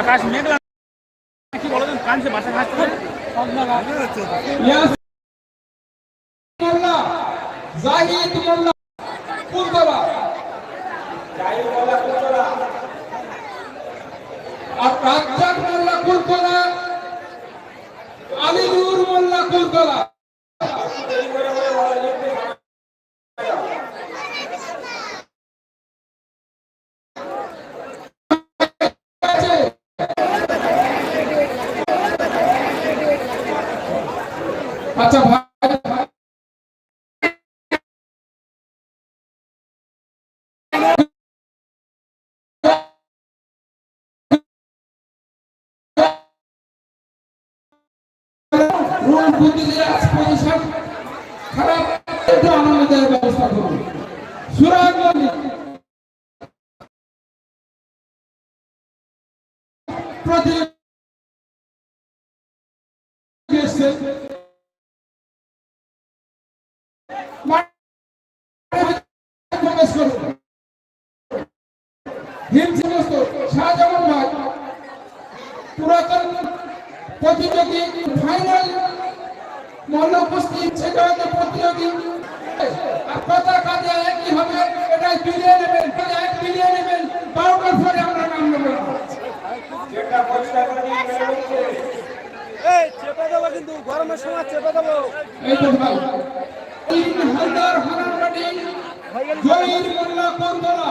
আকাশ মেঘলা। কি বলো কানছে বাসা খাচ্ছে ইয়াস মোল্লা জাহিদ মোল্লা কুলতলা আর রাজ্জাক মোল্লা কুলতলা আলিনুর মোল্লা কুলতলা আচ্ছা ভাই। রুল বুদ্ধিদের খারাপ একটু ব্যবস্থা করুন। সুরাগ হিমসমস্ত শাহজাহান ভাই পুরাতন প্রতিযোগী ফাইনাল মহল উপস্থিত সেখানে প্রতিযোগী। আর কথা কাজে একই হবে এটাই বিলিয়ে নেবেন এক বিলিয়ে নেবেন বারোটার পরে আমরা নাম নেবেন এই চেপে দেবো কিন্তু গরমের সময় চেপে দেবো। এই তো ভাই। তিন হাজার হারানবাড়ি জয়ীর মোল্লা কন্দলা।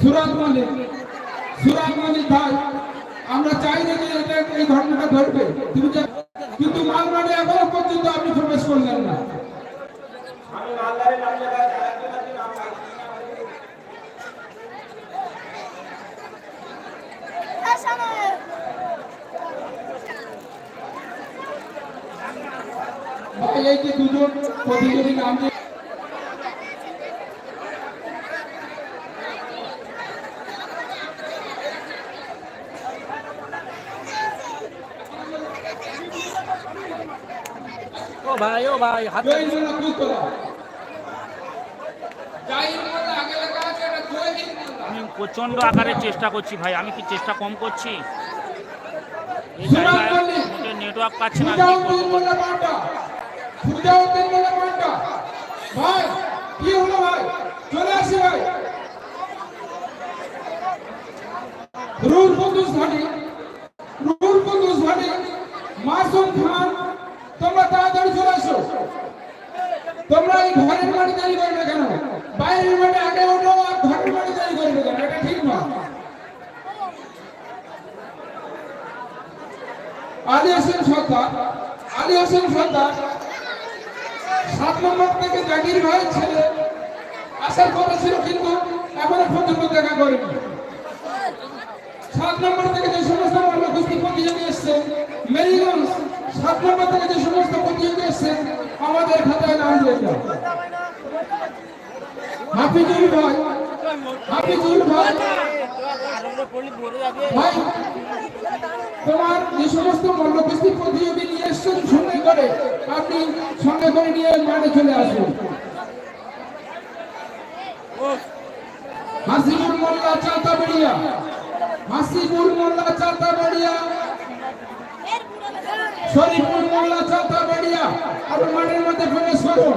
সুরাজ মল্লিক সুরাজ মল্লিক ভাই, আমরা চাই না যে এটা এই ঘটনাটা ঘটবে তুমি কিন্তু মালবাড়ি এখনও পর্যন্ত আপনি প্রবেশ করলেন না। এই যে দুজন প্রতিযোগী নাম ও ভাই ও ভাই হাত আমি প্রচণ্ড আকারে চেষ্টা করছি ভাই আমি কি চেষ্টা কম করছি? নেটওয়ার্ক পাচ্ছে না ভাই কি হলো ভাই? চলে আসি ভাই। রুল কুদ্দুস ভাটি রুল কুদ্দুস ভাটি মাসুম খান তোমরা তাড়াতাড়ি চলে আসো তোমরা বাড়ি তৈরি করবে কেন? বাইরের বাড়ি আগে ওঠো আর ঘরের বাড়ি তৈরি করবে কেন? এটা ঠিক নয়। আলী হোসেন সর্দার, আলী হোসেন সর্দার, সাত নম্বর থেকে জাকির ভাই ছেলে আসার কথা ছিল কিন্তু এখনও পর্যন্ত দেখা করেনি। সাত নম্বর থেকে যে সমস্ত মাল্য কুস্তি প্রতিযোগী এসছে, মেরিগঞ্জ, সাত নম্বর থেকে যে সমস্ত প্রতিযোগী এসছে, আমাদের খাতায় নাম দিয়ে হাফিজুল ভাই হাফিজুল ভাই ভাই, তোমার যে সমস্ত মল্লকুস্তি প্রতিযোগী নিয়ে এসছেন সঙ্গে করে আপনি সঙ্গে করে নিয়ে মাঠে চলে আসুন। হাসিবুল মোল্লা চাতা বেড়িয়া হাসিবুল মোল্লা চাতা বেড়িয়া শরীফুল মোল্লা চাতা বেড়িয়া, আর মাঠের মধ্যে প্রবেশ করুন।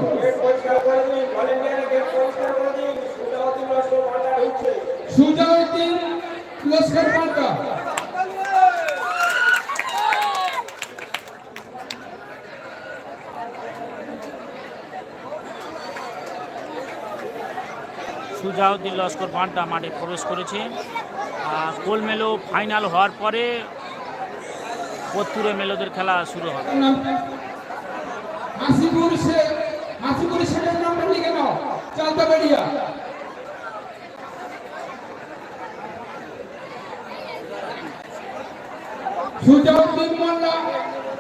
সুজাউদ্দিন লস্কর পান্ডা। সুজাউদ্দিন লস্কর পান্ডা মাঠে প্রবেশ করেছে। কোল ফাইনাল হওয়ার পরে পত্তুরে মেলোদের খেলা শুরু হবে।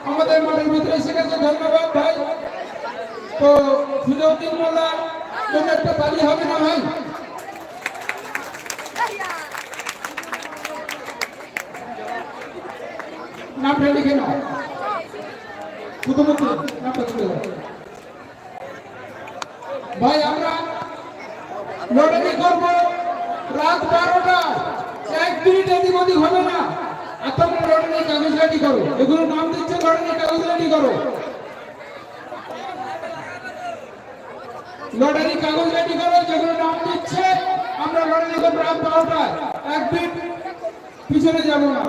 আমাদের মাঠের ভিতরে এসে ধন্যবাদ ভাই। তো সূর্যাউদ্দিন মোল্লা, কোনো একটা তালি হবে না ভাই? নামটা লিখে নাও। শুধুমাত্র ভাই, আমরা লড়াই করব রাত বারোটা। এক মিনিট এদিক ওদিক হবে না। এত লড়াই কাগজ রেডি করো। এগুলো নাম দিচ্ছে লড়াই কাগজ রেডি করো। লটারি কাগজ রেডি করো যেগুলো নাম দিচ্ছে, আমরা লটারি করব রাত বারোটায়। এক মিনিট পিছনে যাব না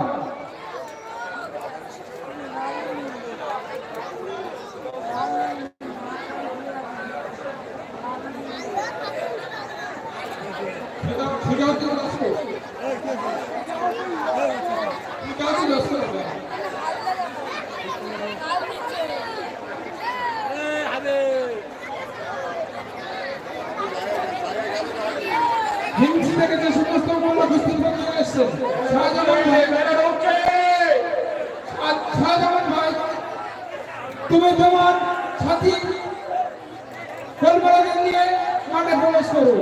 সুজা- সুজাউদ্দিন লস্কর। সুজাউদ্দিন লস্কর। হিমসি থেকে যে সমস্ত মূল্য কুস্তির মধ্যে এসছেন শাহজাহান ভাই আর ভাই। তুমি তোমার সাথী কলকাতা নিয়ে মাঠে প্রবেশ করো।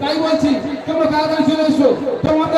তাই বলছি তোমরা তাড়াতাড়ি চলে এসো তোমাদের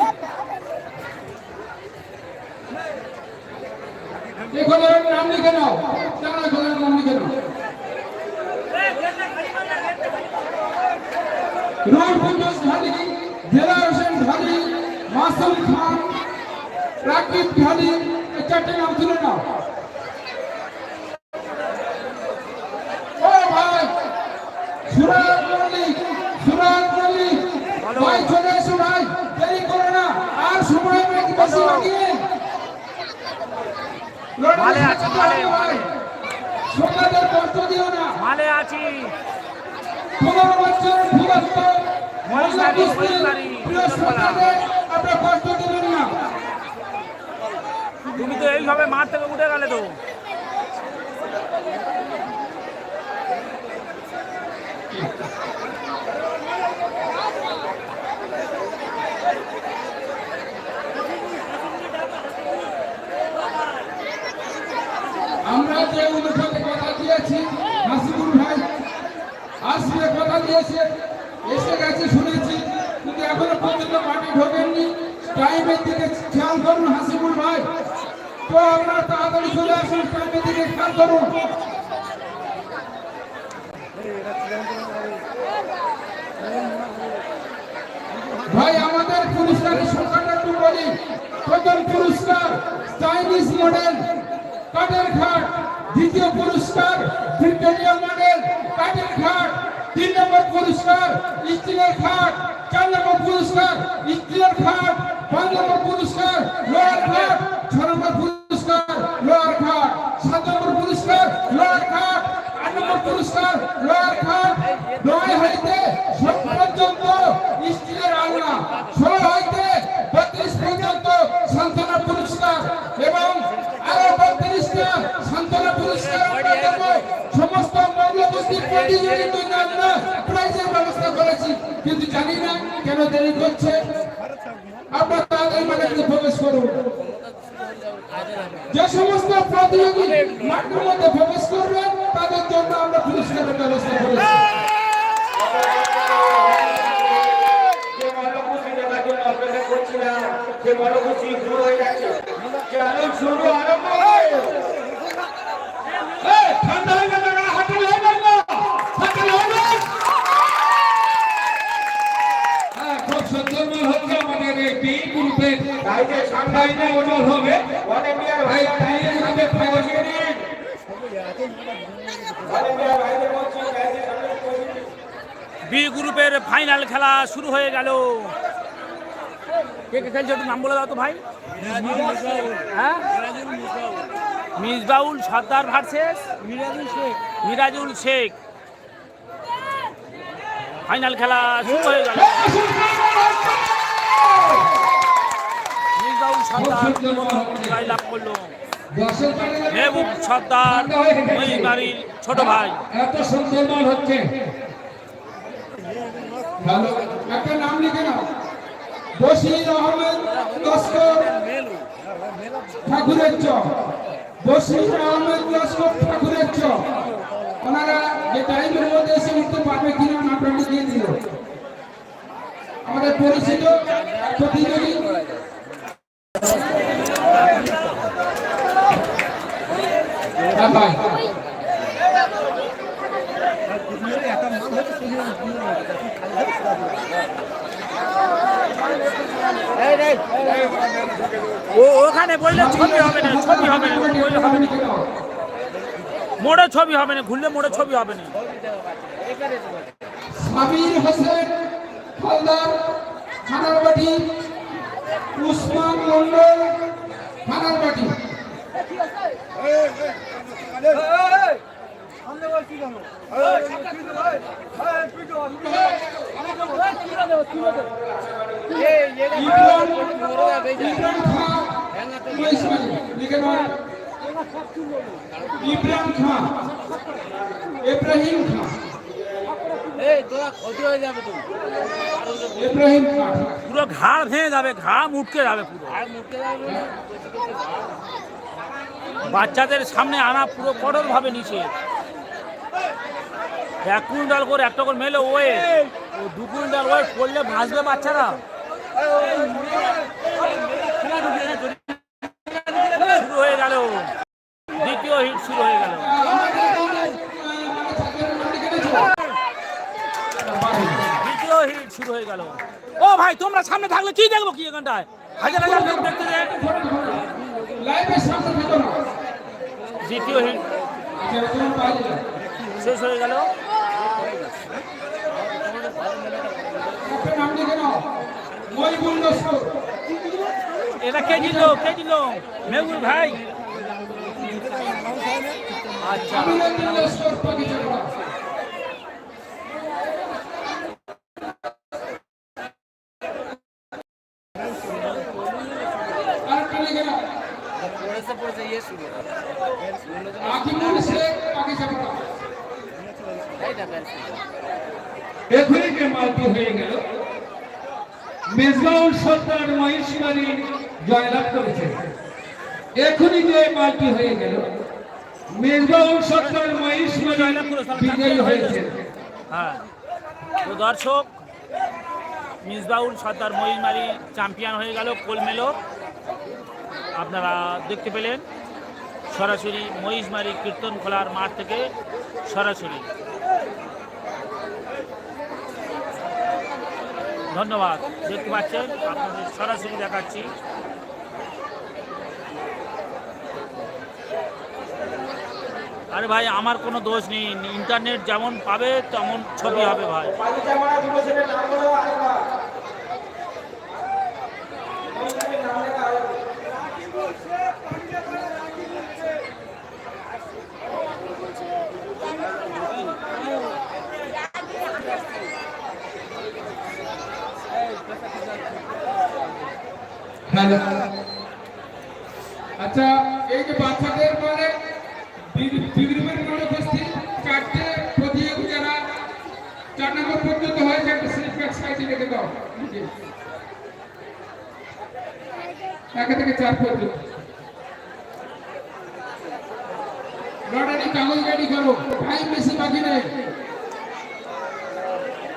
এখানে নাম লিখে নাও কেন? এখানে নাম লিখে নাও রুল কুন্দুস ঢালি বিলাল হোসেন ঢালি মাসুম খান, রাকিব ঢালি এই চারটে নাম তুলে নাও। ও ভাই সুরাজ মল্লিক সুরাজ মল্লিক, ভাই, চলে এসো ভাই, দেরি করো না, আর সময় বেশি বাকি। মালে আছি মালে, কষ্ট দিও না। মালে আছি। পনেরো বছর কষ্ট দেবেন না। তুমি তো এইভাবে মার থেকে উঠে গেলে তো আমরা যে ভাই আসবে কথা দিয়েছে, এসে গেছে শুনেছি, কিন্তু এখনও পর্যন্ত মাঠে ঢোকেননি। খেয়াল করুন হাসিবুল ভাই। তো আপনারা তাড়াতাড়ি চলে আসুন ভাই, আমাদের পুরস্কারের সংখ্যাটা একটু বলি। প্রথম পুরস্কার, চাইনিজ মডেল কাঠের ঘাট দ্বিতীয় পুরস্কার ব্রিটেনিয়া মডেল কাঠের ঘাট? তিন নম্বর পুরস্কার স্টিলের ঘাট, চার নম্বর পুরস্কার স্টিলের ঘাট, পাঁচ নম্বর পুরস্কার লোয়ার ঘাট ছ নম্বর পুরস্কার লোয়ার ঘাট সাত নম্বর পুরস্কার লোয়ার ঘাট আট নম্বর পুরস্কার লোয়ার ঘাট নয় হইতে সব পর্যন্ত স্টিলের আলনা ষোলো হইতে বত্রিশ পর্যন্ত সান্ত্বনা পুরস্কার এবং আরও বত্রিশটা সান্ত্বনা পুরস্কার আমরা দেব সমস্ত প্রতিযোগিতার জন্য প্রাইজের ব্যবস্থা করেছি কিন্তু জানি না কেন দেরি করছে আপনার তাড়াতাড়ি মানে প্রবেশ করুন। যে সমস্ত প্রতিযোগী মাঠের মধ্যে প্রবেশ করবেন তাদের জন্য আমরা পুরস্কারের ব্যবস্থা করেছি। অপেক্ষা করছিলাম হয়ে যাচ্ছে চলো শুরু আরম্ভ ঠান্ডা হয়ে গেল না হাঁটুল হয়ে গেল না হাঁটুল হয়ে গেল হ্যাঁ খুব সুন্দরময় হচ্ছে আমাদের এই বি গ্রুপের তাই যে সামনে ফাইনাল ওজন হবে অনেক এই ফাইনাল হবে পৌঁছে দিন বি গ্রুপের ফাইনাল খেলা শুরু হয়ে গেল। কে কে খেলছে নাম বলে দাও তো ভাই। হ্যাঁ? মিসবাউল সর্দার ভার্সেস, মিরাজুল শেখ। মিরাজুল শেখ ফাইনাল খেলা শুরু হয়ে গেল। মিসবাউল সর্দার জয়লাভ করল। দশের মেহবুব সর্দার মহিবাড়ির ছোট ভাই। এত সুন্দর হচ্ছে। ভালো, একটা নাম লিখে নাও। আহমেদ ঠাকুরের আহমেদ লস্কর ঠাকুরের ওনারা যে টাইমের মধ্যে এসে উঠতে পারবে কিনা দিল। আমাদের পরিচিত প্রতিযোগী। হ্যাঁ ও ওখানে বললে ছবি হবে না ছবি হবে না বললে হবে না মোড়ে ছবি হবে না ঘুরলে মোড়ে ছবি হবে না সাবির হোসেন হালদার খানারবাটি উসমান মন্ডল খানারবাটি ইমরান পুরো ঘাড় ভেঙে যাবে ঘাম উঠকে যাবে পুরো। বাচ্চাদের সামনে আনা পুরো কঠোর ভাবে নিচে। এক কুইন্টাল করে, একটা করে মেলে, ওয়ে। দু কুইন্টাল ওয়ে পড়লে ভাসবে বাচ্চারা শুরু হয়ে গেল দ্বিতীয় হিট শুরু হয়ে গেল দ্বিতীয় হিট শুরু হয়ে গেল। ও ভাই, তোমরা সামনে থাকলে কি দেখব কি এখানটায়? হাজার হাজার লোক দেখতে যে লাইভের সামনে থেকো দ্বিতীয় হিট। শেষ হয়ে গেল। এটা কে দিল কে দিল মেহুর ভাই। আচ্ছা আমিনুদ্দিন লস্কর পাকিস্তান আরেকটা লিখে নাও আকিমুল শেখ পাকিস্তান মালটি হয়ে গেল। মহিষবাড়ি জয়লাভ করেছে। এখনই যে হয়ে গেল মহিষবাড়ি বিজয়ী হয়েছে। হ্যাঁ। দর্শক মিসবাউল সর্দার মহিমারি চ্যাম্পিয়ন হয়ে গেল কোলমেলো। আপনারা দেখতে পেলেন, সরাসরি মহিষমারি কীর্তন খোলার মাঠ থেকে সরাসরি। ধন্যবাদ। দেখতে পাচ্ছেন, আপনাদের সরাসরি দেখাচ্ছি। আরে ভাই, আমার কোনো দোষ নেই। ইন্টারনেট যেমন পাবে, তেমন ছবি হবে ভাই বালিকা মারা দিবসের নাম বলো আরেকবার নাম লেখা হবে। আচ্ছা এই যে বাচ্চাদের মানে চারটে প্রতিযোগী যারা চার নম্বর পর্যন্ত হয়েছে, একটা রেখে দাও এক থেকে চার পর্যন্ত। বেশি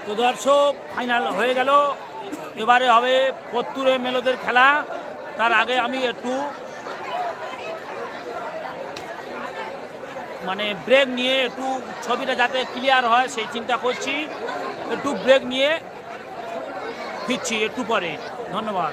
তো দর্শক ফাইনাল হয়ে গেল। এবারে হবে পত্তুরে মেলোদের খেলা। তার আগে আমি একটু মানে ব্রেক নিয়ে একটু ছবিটা যাতে ক্লিয়ার হয়, সেই চিন্তা করছি। একটু ব্রেক নিয়ে ফিরছি একটু পরে। ধন্যবাদ।